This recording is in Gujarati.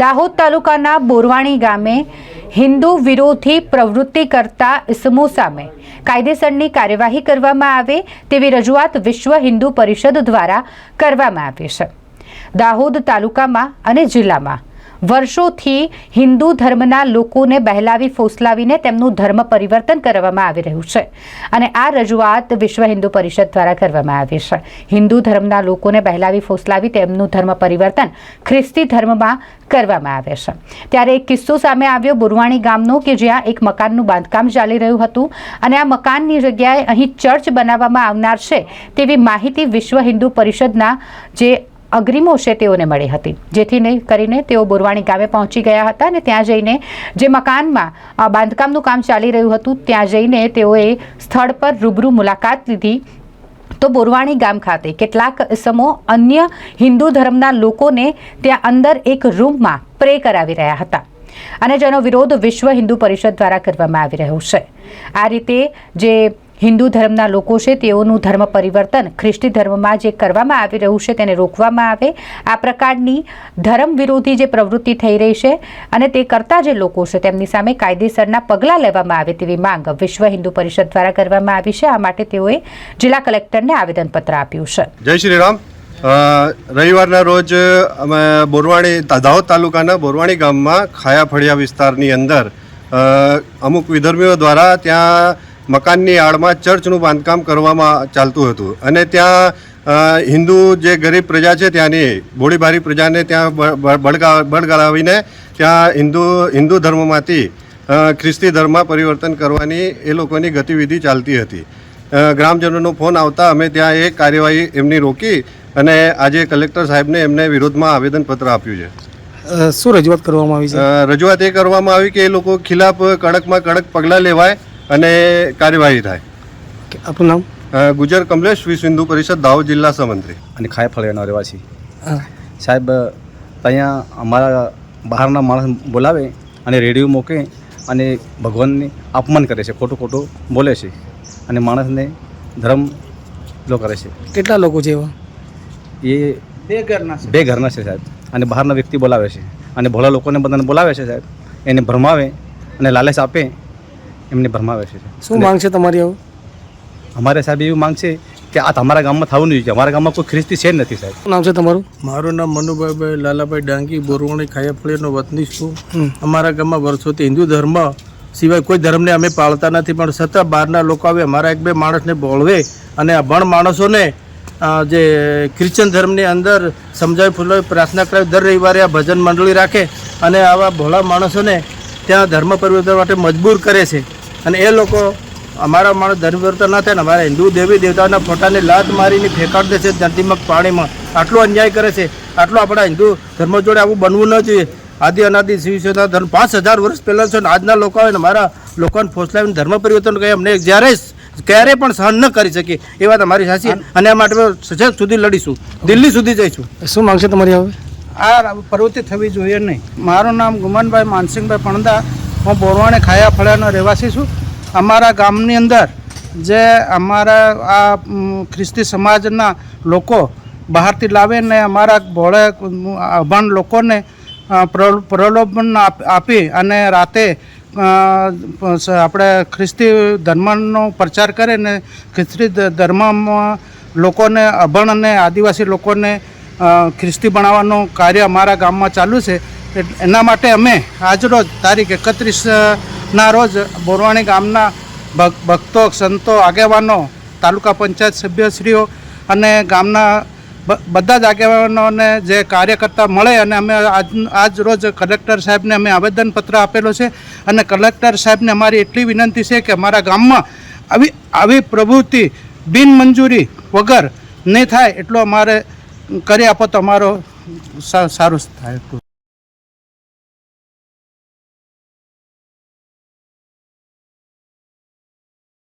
દાહોદ તાલુકાના બોરવાણી ગામે હિન્દુ વિરોધી પ્રવૃત્તિ કરતા ઇસમો સામે કાયદેસરની કાર્યવાહી કરવામાં આવે તેવી રજૂઆત વિશ્વ હિન્દુ પરિષદ દ્વારા કરવામાં આવી છે. દાહોદ તાલુકામાં અને જિલ્લામાં વર્ષોથી હિન્દુ ધર્મના લોકોને બહેલાવી, ફોસલાવીને તેમનું ધર્મ પરિવર્તન કરવામાં આવી રહ્યું છે. અને આ રજૂઆત વિશ્વ હિન્દુ પરિષદ દ્વારા કરવામાં આવી છે. હિન્દુ ધર્મના લોકોને બહેલાવી, ફોસલાવી તેમનું ધર્મ પરિવર્તન ખ્રિસ્તી ધર્મમાં કરવામાં આવે છે. ત્યારે એક કિસ્સો સામે આવ્યો બુરવાણી ગામનો કે જ્યાં એક મકાનનું બાંધકામ ચાલી રહ્યું હતું અને આ મકાનની જગ્યાએ અહીં ચર્ચ બનાવવામાં આવનાર છે તેવી માહિતી વિશ્વ હિન્દુ પરિષદના જે અગ્રીમો છે તેઓને મળી હતી. જેથી કરીને તેઓ બોરવાણી ગામે પહોંચી ગયા હતા અને ત્યાં જઈને જે મકાનમાં બાંધકામનું કામ ચાલી રહ્યું હતું, ત્યાં જઈને તેઓએ સ્થળ પર રૂબરૂ મુલાકાત લીધી. તો બોરવાણી ગામ ખાતે કેટલાક સમો અન્ય હિન્દુ ધર્મના લોકોને ત્યાં અંદર એક રૂમમાં પ્રે કરાવી રહ્યા હતા. અને જેનો વિરોધ વિશ્વ હિન્દુ પરિષદ દ્વારા કરવામાં આવી રહ્યો છે. આ રીતે જે હિન્દુ ધર્મના લોકો છે, તેઓનું ધર્મ પરિવર્તન ખ્રિસ્તી ધર્મમાં જે કરવામાં આવી રહ્યું છે, તેને રોકવામાં આવે. આ પ્રકારની ધર્મ વિરોધી જે પ્રવૃત્તિ થઈ રહી છે અને તે કરતા જે લોકો છે, તેમની સામે કાયદેસરના પગલાં લેવામાં આવે તેવી માંગ વિશ્વ હિન્દુ પરિષદ દ્વારા કરવામાં આવી છે. આ માટે તેઓએ જિલ્લા કલેક્ટરને આવેદનપત્ર આપ્યું છે. જય શ્રી રામ. રવિવારના રોજ અમે બોરવાણી દાહોદ તાલુકાના બોરવાણી ગામમાં ખાયા વિસ્તારની અંદર અમુક વિધર્મીઓ દ્વારા ત્યાં મકાનની આડમાં ચર્ચનું બાંધકામ કરવામાં ચાલતું હતું. અને ત્યાં હિન્દુ જે ગરીબ પ્રજા છે ત્યાંની બોડીભારી પ્રજાને ત્યાં બળગા બળગાળાવીને ત્યાં હિન્દુ હિન્દુ ધર્મમાંથી ખ્રિસ્તી ધર્મમાં પરિવર્તન કરવાની એ લોકોની ગતિવિધિ ચાલતી હતી. ગ્રામજનોનો ફોન આવતા અમે ત્યાં એ કાર્યવાહી એમની રોકી અને આજે કલેક્ટર સાહેબને એમને વિરોધમાં આવેદનપત્ર આપ્યું છે. શું રજૂઆત કરવામાં આવી છે? રજૂઆત એ કરવામાં આવી કે એ લોકો ખિલાફ કડકમાં કડક પગલાં લેવાય અને કાર્યવાહી થાય. કે આપનું નામ? ગુજર કમલેશ વિશ્વ હિન્દુ પરિષદ દાહોદ જિલ્લા સહમંત્રી અને ખાય ફળિયાનો રહેવાસી. સાહેબ અહીંયા અમારા બહારના માણસ બોલાવે અને રેડિયો મૂકે અને ભગવાનને અપમાન કરે છે ખોટું ખોટું બોલે છે અને માણસને ધર્મ લો કરે છે. કેટલા લોકો છે એવા? એ બે ઘરના બે ઘરના છે સાહેબ. અને બહારના વ્યક્તિ બોલાવે છે. અને ભોળા લોકોને બધાને બોલાવે છે સાહેબ. એને ભરમાવે અને લાલચ આપે એમને ભરમાવે છે. શું માંગ છે તમારી આવું? અમારે સાહેબ એવું માંગ છે કે આ તમારા ગામમાં થવું નહીં જોઈએ. અમારા ગામમાં કોઈ ખ્રિસ્તી છે જ નથી સાહેબ. શું નામ છે તમારું? મારું નામ મનુભાઈભાઈ લાલાભાઈ ડાંગી બોરવણી ખાયાફળીનો વતની છું. અમારા ગામમાં વર્ષોથી હિન્દુ ધર્મ સિવાય કોઈ ધર્મને અમે પાળતા નથી પણ છતાં બહારના લોકો આવે અમારા એક બે માણસને બોળવે અને અભણ માણસોને જે ક્રિશ્ચન ધર્મની અંદર સમજાવી ફૂલાવી પ્રાર્થના કરાવી દર રવિવારે આ ભજન મંડળી રાખે અને આવા ભોળા માણસોને ત્યાં ધર્મ પરિવર્તન માટે મજબૂર કરે છે. અને એ લોકો અમારા માણસ ધર્મ પરિવર્તન ના થાય ને અમારા હિન્દુ દેવી દેવતાના ફોટાને લાત મારીને ફેંકાડ દે છે ધરતીમાં પાણીમાં. આટલો અન્યાય કરે છે. આટલો આપણા હિન્દુ ધર્મ જોડે આવું બનવું ન જોઈએ. આદિ અનાદિ શિવસેના ધર્મ પાંચ હજાર વર્ષ પહેલાં છે ને આજના લોકો આવે ને મારા લોકોને ફોસલાવીને ધર્મ પરિવર્તન કહે અમને જ્યારે ક્યારેય પણ સહન ન કરી શકીએ એ વાત અમારી સાચી. અને આ માટે સજા સુધી લડીશું. દિલ્હી સુધી જઈશું. શું માગશે તમારી હવે? આ પ્રવૃત્તિ થવી જોઈએ નહીં. મારું નામ ગુમાનભાઈ માનસિંહભાઈ પણદા. હું બોરવાણે ખાયા ફળિયાનો રહેવાસી છું. અમારા ગામની અંદર જે અમારા આ ખ્રિસ્તી સમાજના લોકો બહારથી લાવે ને અમારા ભોળે અભણ લોકોને પ્રલોભન આપી અને રાતે આપણે ખ્રિસ્તી ધર્મનો પ્રચાર કરે ને ખ્રિસ્તી ધર્મમાં લોકોને, અભણ અને આદિવાસી લોકોને ખ્રિસ્તી બનાવવાનું કાર્ય અમારા ગામમાં ચાલુ છે. એના માટે અમે આજરોજ તારીખ એકત્રીસના રોજ બોરવાણી ગામના ભક- ભક્તો, સંતો, આગેવાનો, તાલુકા પંચાયત સભ્યશ્રીઓ અને ગામના બધા જ આગેવાનોને જે કાર્યકર્તા મળે અને અમે આજ આજ રોજ કલેક્ટર સાહેબને અમે આવેદનપત્ર આપેલો છે અને કલેક્ટર સાહેબને અમારી એટલી વિનંતી છે કે અમારા ગામમાં આવી આવી પ્રવૃત્તિ બિનમંજૂરી વગર નહીં થાય એટલો અમારે કરી આપો તો અમારો સારું થાય.